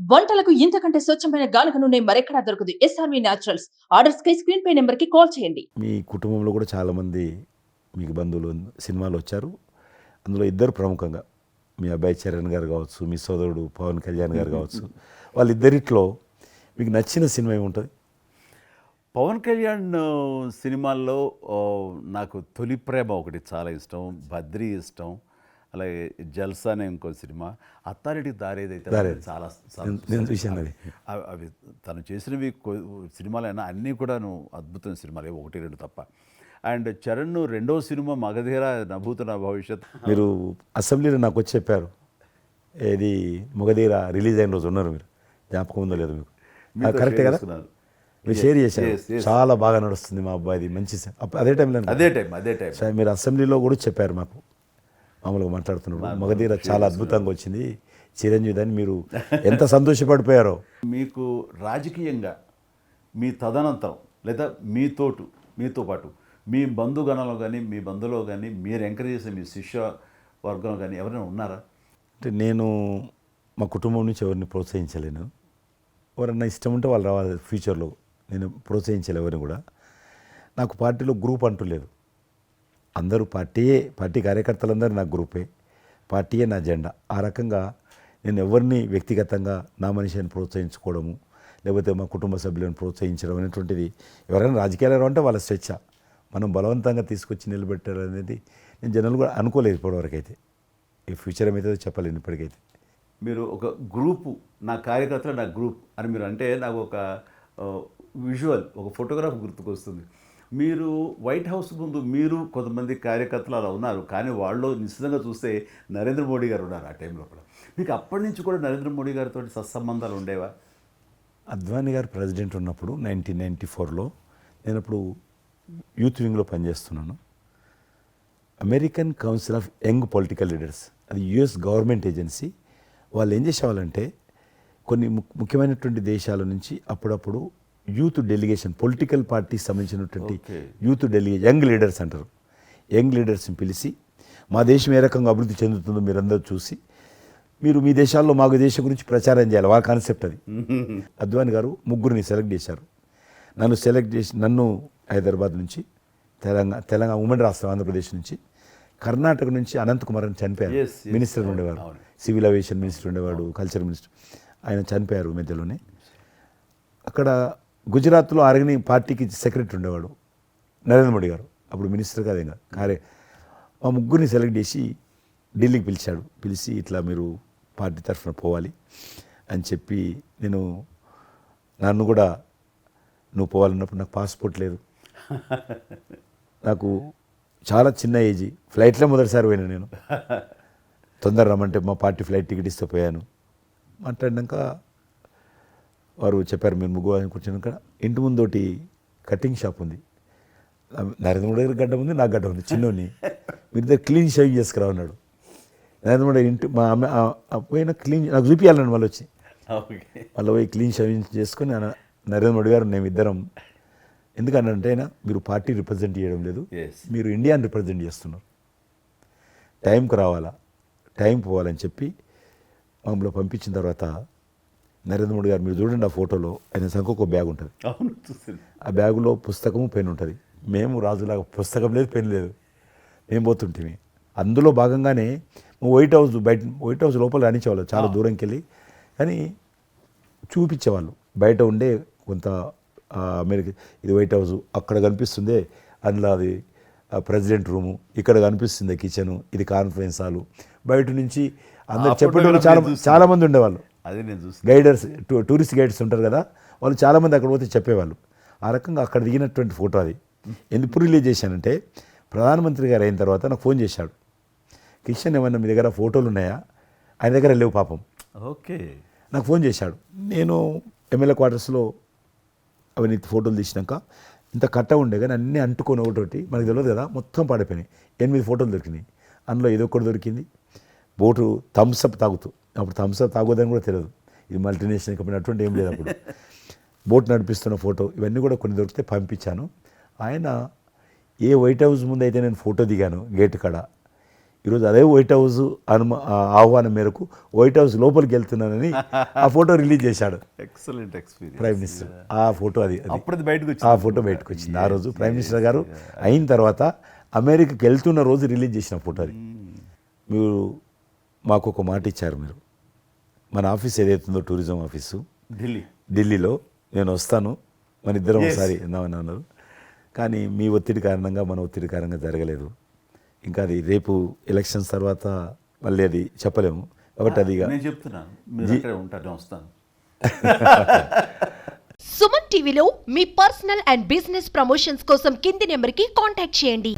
వంటలకు ఇంతకంటే స్వచ్ఛమైన గానుగ నూనె మరెక్కడా దొరకదు. S R V naturals orders కై స్క్రీన్ పై నెంబర్కి కాల్ చేయండి. మీ కుటుంబంలో కూడా చాలామంది మీకు బంధువులు సినిమాలు వచ్చారు. అందులో ఇద్దరు ప్రముఖంగా మీ అబ్బాయి చరణ్ గారు కావచ్చు మీ సోదరుడు పవన్ కళ్యాణ్ గారు కావచ్చు వాళ్ళిద్దరిట్లో మీకు నచ్చిన సినిమా ఏముంటుంది? పవన్ కళ్యాణ్ సినిమాల్లో నాకు తొలి ప్రేమ ఒకటి చాలా ఇష్టం బద్రీ ఇష్టం. అలాగే జల్సా అనే ఇంకో సినిమా అత్తారెడ్డి దారేదైతే. చాలా చూశాను అది. అవి తను చేసినవి సినిమాలైనా అన్నీ కూడాను అద్భుతమైన సినిమాలే ఒకటి రెండు తప్ప. అండ్ చరణ్ రెండో సినిమా మగధీర నభూత నా భవిష్యత్. మీరు అసెంబ్లీలో నాకు వచ్చి చెప్పారు. ఏది మొగధీర రిలీజ్ అయిన రోజు ఉన్నారు మీరు. జ్ఞాపకం ఉందో లేదో మీకు. కరెక్టే కదా. మీరు షేర్ చేశారు. చాలా బాగా నడుస్తుంది మా అబ్బాయిది మంచి అదే టైంలో అదే టైం అదే టైం. మీరు అసెంబ్లీలో కూడా చెప్పారు మాకు. మామూలుగా మాట్లాడుతున్నప్పుడు మగధీర చాలా అద్భుతంగా వచ్చింది. చిరంజీవి అని మీరు ఎంత సంతోషపడిపోయారో. మీకు రాజకీయంగా మీ తదనంతరం లేదా మీతోటు మీతో పాటు మీ బంధుగణంలో కానీ మీ బంధులో కానీ మీరు ఎంకరేజ్ చేసే మీ శిష్య వర్గంలో కానీ ఎవరైనా ఉన్నారా? అంటే నేను మా కుటుంబం నుంచి ఎవరిని ప్రోత్సహించలేను. ఎవరన్నా ఇష్టం ఉంటే వాళ్ళు రావాలి ఫ్యూచర్లో. నేను ప్రోత్సహించలే ఎవరిని కూడా. నాకు పార్టీలో గ్రూప్ అంటూ లేదు. అందరూ పార్టీయే పార్టీ కార్యకర్తలందరూ నా గ్రూపే. పార్టీయే నా జెండా. ఆ రకంగా నేను ఎవరిని వ్యక్తిగతంగా నా మనిషిని ప్రోత్సహించుకోవడము లేకపోతే మా కుటుంబ సభ్యులను ప్రోత్సహించడం అనేటువంటిది ఎవరైనా రాజకీయాలు అంటే వాళ్ళ స్వేచ్ఛ. మనం బలవంతంగా తీసుకొచ్చి నిలబెట్టారు అనేది నేను జనాలు కూడా అనుకోలేదు ఇప్పటివరకు అయితే ఈ ఫ్యూచర్ ఏమైతే చెప్పలేను ఇప్పటికైతే. మీరు ఒక గ్రూపు నా కార్యకర్తలు నా గ్రూప్ అని మీరు అంటే నాకు ఒక విజువల్ ఒక ఫోటోగ్రాఫ్ గుర్తుకొస్తుంది. మీరు వైట్ హౌస్ ముందు మీరు కొంతమంది కార్యకర్తలు అలా ఉన్నారు. కానీ వాళ్ళు నిశ్చితంగా చూస్తే నరేంద్ర మోడీ గారు ఉన్నారు ఆ టైంలో కూడా. మీకు అప్పటి నుంచి కూడా నరేంద్ర మోడీ గారితో సత్సంబంధాలు ఉండేవా? అద్వానీ గారు ప్రెసిడెంట్ ఉన్నప్పుడు నైన్టీన్ నైంటీ ఫోర్లో నేను అప్పుడు యూత్ వింగ్లో పనిచేస్తున్నాను. American council of young political leaders అది యుఎస్ గవర్నమెంట్ ఏజెన్సీ వాళ్ళు ఏం చేసేవాళ్ళంటే కొన్ని ము- ముఖ్యమైనటువంటి దేశాల నుంచి అప్పుడప్పుడు యూత్ డెలిగేషన్ పొలిటికల్ పార్టీకి సంబంధించినటువంటి. యూత్ డెలిగే యంగ్ లీడర్స్ అంటారు. యంగ్ లీడర్స్ని పిలిచి మా దేశం ఏ రకంగా అభివృద్ధి చెందుతుందో మీరందరూ చూసి మీరు మీ దేశాల్లో మాకు దేశం గురించి ప్రచారం చేయాలి. వాళ్ళ కాన్సెప్ట్ అది. అద్వాని గారు ముగ్గురిని సెలెక్ట్ చేశారు. నన్ను సెలెక్ట్ చేసి నన్ను హైదరాబాద్ నుంచి తెలంగాణ తెలంగాణ ఉమ్మడి రాష్ట్రం ఆంధ్రప్రదేశ్ నుంచి కర్ణాటక నుంచి అనంత్ కుమార్ అని చనిపోయారు. మినిస్టర్ ఉండేవారు అవును. సివిల్ అవియేషన్ మినిస్టర్ ఉండేవాడు కల్చర్ మినిస్టర్. ఆయన చనిపోయారు మధ్యలోనే. అక్కడ గుజరాత్లో అరగని పార్టీకి సెక్రటరీ ఉండేవాడు నరేంద్ర మోడీ గారు. అప్పుడు మినిస్టర్ కాదు ఇంకా కారే. మా ముగ్గురిని సెలెక్ట్ చేసి ఢిల్లీకి పిలిచాడు. పిలిచి ఇట్లా మీరు పార్టీ తరఫున పోవాలి అని చెప్పి నేను నన్ను కూడా నువ్వు పోవాలన్నప్పుడు నాకు పాస్పోర్ట్ లేదు. నాకు చాలా చిన్న ఏజీ. ఫ్లైట్లో మొదటిసారి పోయినా నేను. తొందర రమ్మంటే మా పార్టీ ఫ్లైట్ టికెట్ ఇస్తే పోయాను. మాట్లాడినాక వారు చెప్పారు మీరు ముగ్గు అని కూర్చున్నాక ఇంటి ముందోటి కటింగ్ షాప్ ఉంది. నరేంద్ర మోడీ గారి గడ్డ ఉంది నా గడ్డ ఉంది చిన్నోని. మీరు ఇద్దరు క్లీన్ షేవింగ్ చేసుకురా అన్నాడు. నరేంద్ర మోడీ ఇంటి మా అమ్మ పోయిన క్లీన్ నాకు చూపించాలని వాళ్ళు వచ్చి. వాళ్ళు పోయి క్లీన్ షేవింగ్ చేసుకొని నరేంద్ర మోడీ గారు మేము ఇద్దరం ఎందుకంటే అయినా మీరు పార్టీ రిప్రజెంట్ చేయడం లేదు. మీరు ఇండియాని రిప్రజెంట్ చేస్తున్నారు. టైంకి రావాలా టైం పోవాలని చెప్పి మమ్మల్ని పంపించిన తర్వాత నరేంద్ర మోడీ గారు మీరు చూడండి ఆ ఫోటోలో ఆయన సంఖ్య ఒక బ్యాగ్ ఉంటుంది. ఆ బ్యాగులో పుస్తకము పెన్ ఉంటుంది. మేము రాజులాగా పుస్తకం లేదు పెన్ లేదు. మేము పోతుంటిమి. అందులో భాగంగానే వైట్ హౌస్ బయట వైట్ హౌస్ లోపల రాణించేవాళ్ళు చాలా దూరంకి వెళ్ళి కానీ చూపించేవాళ్ళు. బయట ఉండే కొంత అమెరికా ఇది వైట్ హౌస్ అక్కడ కనిపిస్తుంది అందులో అది ప్రెసిడెంట్ రూము ఇక్కడ కనిపిస్తుంది కిచెను ఇది కాన్ఫరెన్స్ హాలు. బయట నుంచి అందరు చెప్పేటోళ్ళు చాలా నేను చూస్తాను. చాలా మంది ఉండేవాళ్ళు. అది నేను చూసి గైడర్స్ టూ- టూరిస్ట్ గైడ్స్ ఉంటారు కదా వాళ్ళు చాలామంది అక్కడ పోతే చెప్పేవాళ్ళు. ఆ రకంగా అక్కడ దిగినటువంటి ఫోటో అది. ఎందుకు రిలీజ్ చేశానంటే ప్రధానమంత్రి గారు అయిన తర్వాత నాకు ఫోన్ చేశాడు. కిషన్ ఏమన్నా మీ దగ్గర ఫోటోలు ఉన్నాయా? ఆయన దగ్గర లేవు పాపం. ఓకే. నాకు ఫోన్ చేశాడు. నేను ఎమ్మెల్యే క్వార్టర్స్లో అవినీతి ఫోటోలు తీసినాక ఇంత కట్ట ఉండే కానీ అన్నీ అంటుకొని ఒకటోటి మనకు తెలియదు కదా మొత్తం పాడైపోయినాయి. ఎనిమిది ఫోటోలు దొరికినాయి. అందులో ఏదో ఒకటి దొరికింది. బోటు థమ్స్అప్ తాగుతూ. అప్పుడు థమ్స్అప్ తాగొద్దని కూడా తెలియదు. ఇది మల్టీనేషనల్ కంపెనీ అటువంటి ఏం లేదు అప్పుడు. బోట్ నడిపిస్తున్న ఫోటో ఇవన్నీ కూడా కొన్ని దొరికితే పంపించాను. ఆయన ఏ వైట్ హౌస్ ముందు అయితే నేను ఫోటో దిగాను గేట్ కాడ. ఈరోజు అదే వైట్ హౌస్ అనుమ ఆహ్వానం మేరకు వైట్ హౌస్ లోపలికి వెళ్తున్నానని ఆ ఫోటో రిలీజ్ చేశాడు. ఎక్సలెంట్ ఎక్స్పీరియన్స్ ప్రైమ్ మినిస్టర్ ఆ ఫోటో అది. అప్పుడు బయటకు ఆ ఫోటో బయటకు వచ్చింది. ఆ రోజు ప్రైమ్ మినిస్టర్ గారు అయిన తర్వాత అమెరికాకి వెళ్తున్న రోజు రిలీజ్ చేసిన ఫోటో అది. మీరు మాకు ఒక మాట ఇచ్చారు మీరు. మన ఆఫీస్ ఏదైతుందో టూరిజం ఆఫీసు. ఢిల్లీ. ఢిల్లీలో. నేను వస్తాను. మన ఇద్దరం. ఒకసారి విందామని అన్నారు. కానీ మీ ఒత్తిడి కారణంగా మన ఒత్తిడి కారణంగా జరగలేదు. ఇంకా అది రేపు ఎలక్షన్స్ తర్వాత మళ్ళీ అది చెప్పలేము. కాబట్టి అది నేను చెప్తున్నాను ఉంటాను వస్తాను. సుమన్ టీవీలో మీ పర్సనల్ అండ్ బిజినెస్ ప్రమోషన్స్ కోసం కింది నెంబర్కి కాంటాక్ట్ చేయండి.